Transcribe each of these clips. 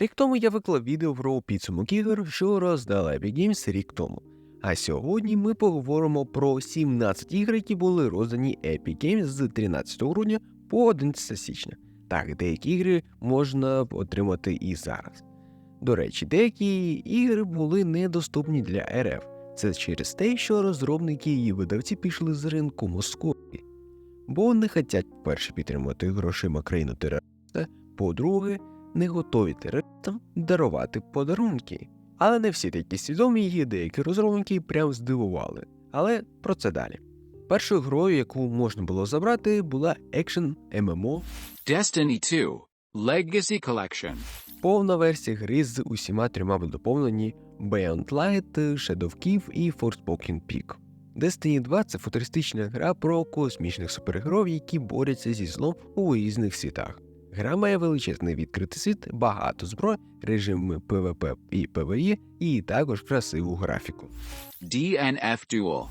Рік тому я виклав відео про підсумок ігор, що роздала Epic Games рік тому. А сьогодні ми поговоримо про 17 ігор, які були роздані Epic Games з 13 грудня по 11 січня. Так, деякі ігри можна отримати і зараз. До речі, деякі ігри були недоступні для РФ. Це через те, що розробники і видавці пішли з ринку Московії, бо не хотять, по-перше, підтримувати грошима країну терориста, по-друге, не готові терористам дарувати подарунки. Але не всі такі свідомі і деякі розробники прям здивували. Але про це далі. Першою грою, яку можна було забрати, була екшен ММО, Destiny 2 Legacy Collection. повна версія гри з усіма трьома доповнені Beyond Light, Shadow Keep і Forspoken Peak. Destiny 2 це футуристична гра про космічних супергероїв, які борються зі злом у різних світах. Гра має величезний відкритий світ, багато зброй, режими PvP і PvE, і також красиву графіку. DNF Duel.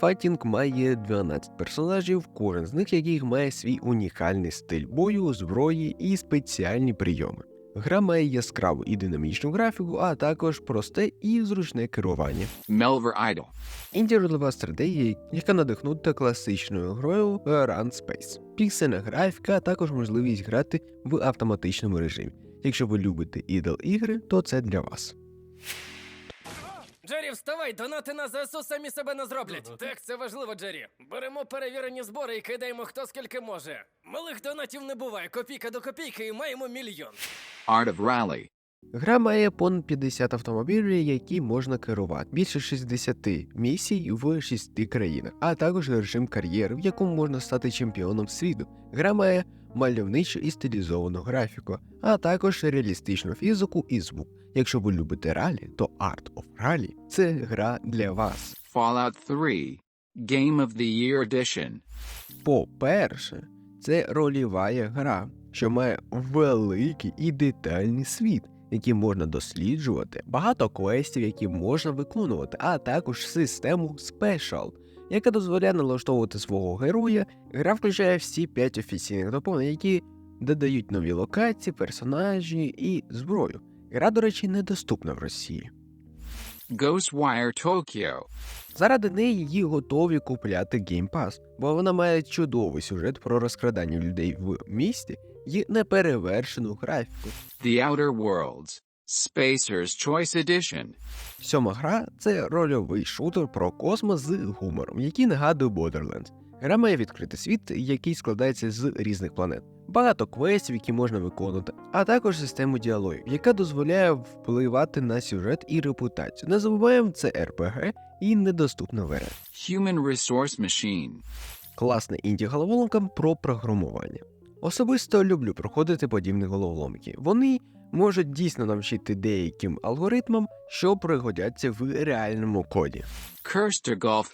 Fighting має 12 персонажів, кожен з них яких має свій унікальний стиль бою, зброї і спеціальні прийоми. Гра має яскраву і динамічну графіку, а також просте і зручне керування. Melver Idol. Інді-рольова стратегія, яка надихнута класичною грою Run Space. Піксельна графіка, а також можливість грати в автоматичному режимі. Якщо ви любите ідол ігри, то це для вас. Джері, вставай, донати на ЗСУ самі себе не зроблять. Так, це важливо, Джері. Беремо перевірені збори і кидаємо хто скільки може. Малих донатів не буває, копійка до копійки і маємо мільйон. Art of Rally. Гра має понад 50 автомобілів, які можна керувати, більше 60 місій в 6 країнах, а також режим кар'єри, в якому можна стати чемпіоном світу. Гра має мальовничу і стилізовану графіку, а також реалістичну фізику і звук. Якщо ви любите ралі, то Art of Rally – це гра для вас. Fallout 3 Game of the Year Edition. По-перше, це рольова гра, що має великий і детальний світ, який можна досліджувати, багато квестів, які можна виконувати, а також систему Special, яка дозволяє налаштовувати свого героя. Гра включає всі 5 офіційних доповнень, які додають нові локації, персонажі і зброю. Гра, до речі, недоступна в Росії. Ghostwire Tokyo. Заради неї її готові купляти Game Pass, бо вона має чудовий сюжет про розкрадання людей в місті і неперевершену графіку. The Outer Worlds. Spacer's Choice Edition. Сьома гра це рольовий шутер про космос з гумором, який нагадує Borderlands. Гра має відкритий світ, який складається з різних планет, багато квестів, які можна виконувати, а також систему діалогів, яка дозволяє впливати на сюжет і репутацію. Не забуваємо, це RPG і недоступна вера. Human Resource Machine. Класна інді головоломка про програмування. Особисто люблю проходити подібні головоломки. Вони можуть дійсно навчити деяким алгоритмам, що пригодяться в реальному коді. Golf.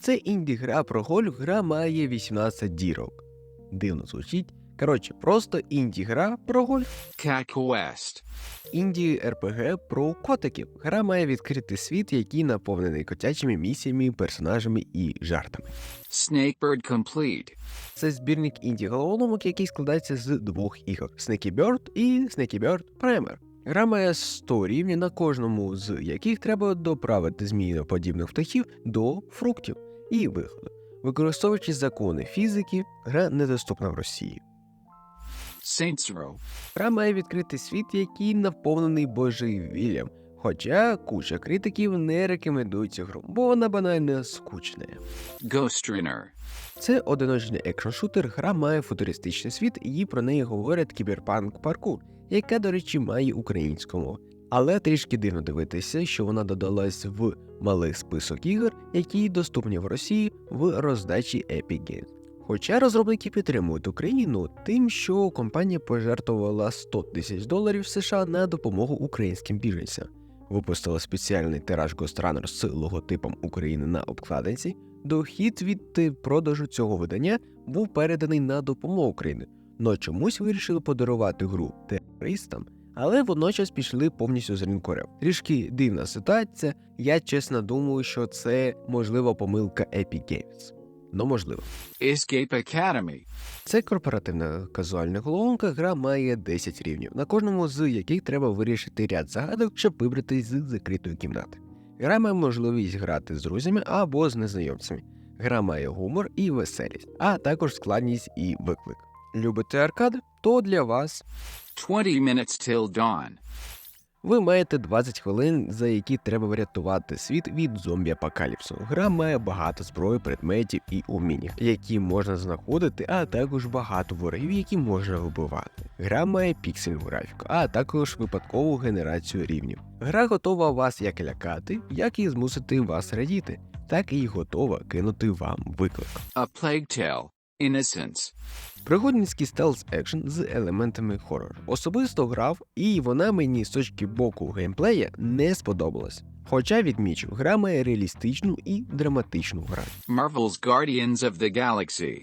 Це інді-гра про гольф, гра має 18 дірок. Дивно звучить. Коротше, просто інді-гра про гольф. Quest. Інді РПГ про котиків. Гра має відкритий світ, який наповнений котячими місіями, персонажами і жартами. Snakebird Complete. Це збірник інді головоломок, який складається з двох ігор: Snaky Bird і Snaky Bird Primer. Гра має 100 рівнів, на кожному з яких треба доправити зміноподібних птахів до фруктів і виходу. Використовуючи закони фізики, гра недоступна в Росії. Saints Row. Гра має відкритий світ, який наповнений божевіллям, хоча куча критиків не рекомендують цю гру, бо вона банально скучна. Ghost Runner. Це одиночний екшн-шутер, гра має футуристичний світ, і про неї говорять кіберпанк паркур, яка, до речі, має українську мову. Але трішки дивно дивитися, що вона додалась в малий список ігор, які доступні в Росії в роздачі Epic Games. Хоча розробники підтримують Україну тим, що компанія пожертвувала 100 тисяч доларів США на допомогу українським біженцям, випустила спеціальний тираж Runner з логотипом України на обкладинці, Дохід від е, продажу цього видання був переданий на допомогу Україні, но чомусь вирішили подарувати гру терористам, але водночас пішли повністю з ринку РФ. Трішки дивна ситуація. Я чесно думаю, що це можливо помилка Epic Games. Но можливо. Escape Academy. Це корпоративна казуальна головоломка, гра має 10 рівнів, на кожному з яких треба вирішити ряд загадок, щоб вибратись з закритої кімнати. Гра має можливість грати з друзями або з незнайомцями. Гра має гумор і веселість, а також складність і виклик. Любите аркад? То для вас 20 minutes till dawn. Ви маєте 20 хвилин, за які треба врятувати світ від зомбі-апокаліпсу. Гра має багато зброї, предметів і умінь, які можна знаходити, а також багато ворогів, які можна вбивати. Гра має піксельну графіку, а також випадкову генерацію рівнів. Гра готова вас як лякати, як і змусити вас радіти, так і готова кинути вам виклик. A Plague Tale. Innocence. Пригодницький стелс екшен з елементами хорору. Особисто грав, і вона мені з точки боку геймплея не сподобалась. Хоча відмічу, гра має реалістичну і драматичну гра. Marvel's Guardians of the Galaxy.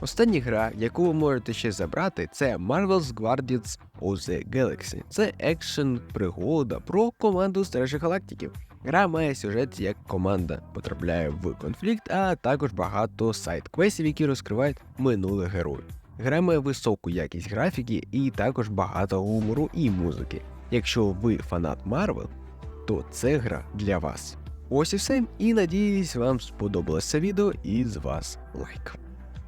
Остання гра, яку ви можете ще забрати, це Marvel's Guardians of the Galaxy. Це екшен пригода про команду Стражі Галактиків. Гра має сюжет, як команда потрапляє в конфлікт, а також багато сайт-квестів, які розкривають минуле героїв. Гра має високу якість графіки і також багато гумору і музики. Якщо ви фанат Марвел, то це гра для вас. Ось і все. І надіюсь, вам сподобалося це відео і з вас лайк.